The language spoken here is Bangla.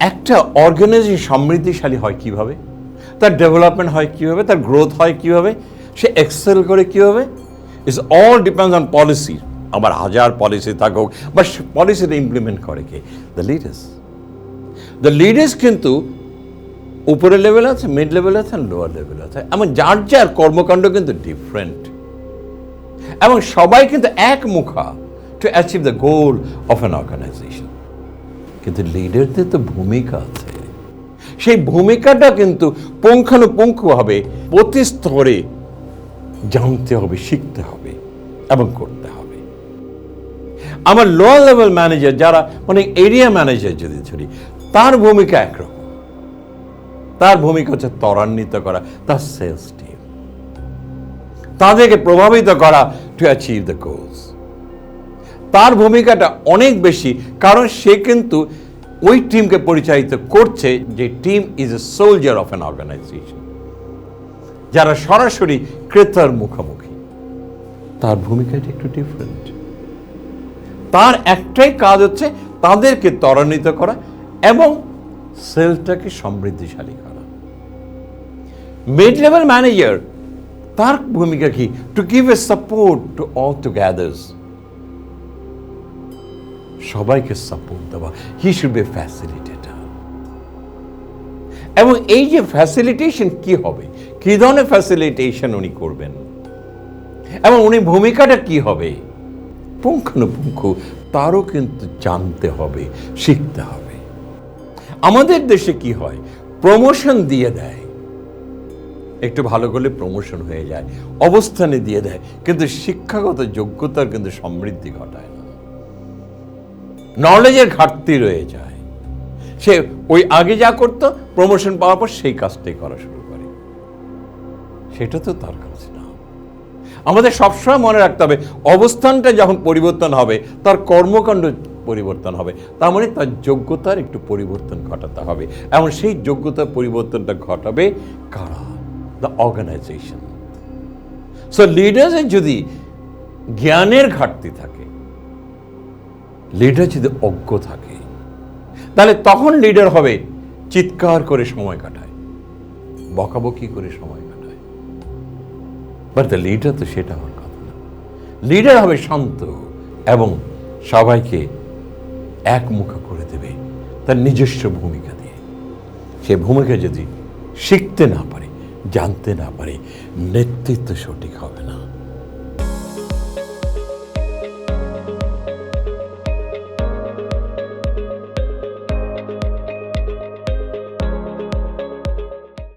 একটা অর্গানাইজেশন সমৃদ্ধিশালী হয় কীভাবে? তার ডেভেলপমেন্ট হয় কীভাবে? তার গ্রোথ হয় কীভাবে? সে এক্সেল করে কীভাবে? It's all depends on policy আবার হাজার পলিসি থাকুক বা পলিসিটা ইমপ্লিমেন্ট করে কে? দ্য লিডার্স দ্য লিডার্স কিন্তু উপরের লেভেল আছে মিড লেভেল আছে লোয়ার লেভেল আছে। এমন যার যার কর্মকাণ্ড কিন্তু ডিফারেন্ট এবং সবাই কিন্তু এক মুখা to achieve the goal of an organization কিন্তু লিডারদের তো ভূমিকা আছে। সেই ভূমিকাটা কিন্তু পুঙ্খানুপুঙ্খভাবে প্রতি স্তরে জানতে হবে, শিখতে হবে এবং করতে হবে। আমার লোয়ার লেভেল ম্যানেজার যারা মানে এরিয়া ম্যানেজার যদি ধরি, তার ভূমিকা একরকম। তার ভূমিকা হচ্ছে ত্বরান্বিত করা, তার সেলস টিম তাদেরকে প্রভাবিত করা টু অ্যাচিভ দ্য গোলস তার ভূমিকাটা অনেক বেশি, কারণ সে কিন্তু ওই টিমকে পরিচালিত করছে যে team is a soldier of an organization যারা সরাসরি ক্রেতার মুখোমুখি। তার ভূমিকাটা একটু ডিফারেন্ট তার একটাই কাজ হচ্ছে তাদেরকে ত্বরান্বিত করা এবং সেলটাকে সমৃদ্ধিশালী করা। মিড লেভেল ম্যানেজার তার ভূমিকা কি? To give a support to all togethers সবাইকে সাপোর্ট দেওয়া। হি শুড বি ফ্যাসিলিটেটার এবং এই যে ফ্যাসিলিটেশন কি হবে? কি ধরনের ফ্যাসিলিটেশন উনি করবেন? এবং উনি ভূমিকাটা কি হবে? পুঙ্খানুপুঙ্খ, তারও কিন্তু জানতে হবে, শিখতে হবে। আমাদের দেশে কি হয়? প্রমোশন দিয়ে দেয়। একটু ভালো করলে প্রমোশন হয়ে যায়, অবস্থানে দিয়ে দেয়, কিন্তু শিক্ষাগত যোগ্যতার কিন্তু সমৃদ্ধি ঘটায় না। নলেজের ঘাটতি রয়ে যায়। সে ওই আগে যা করতো প্রমোশন পাওয়ার পর সেই কাজটাই করা শুরু করে। সেটা তো তার কাজ না। আমাদের সবসময় মনে রাখতে হবে, অবস্থানটা যখন পরিবর্তন হবে, তার কর্মকাণ্ড পরিবর্তন হবে, তার মানে তার যোগ্যতার একটু পরিবর্তন ঘটাতে হবে। এবং সেই যোগ্যতার পরিবর্তনটা ঘটাবে কারা? দ্য অর্গানাইজেশন সো লিডার্সের যদি জ্ঞানের ঘাটতি থাকে লিডার যদি অজ্ঞ থাকে, তাহলে তখন লিডার হবে চিৎকার করে সময় কাটায়, বকাবকি করে সময় কাটায়। বাট দ্য লিডার তো সেটা হওয়ার কথা না। লিডার হবে শান্ত এবং সবাইকে একমুখা করে দেবে তার নিজস্ব ভূমিকা দিয়ে। সে ভূমিকা যদি শিখতে না পারে, জানতে না পারে, নেতৃত্ব সঠিক হবে না।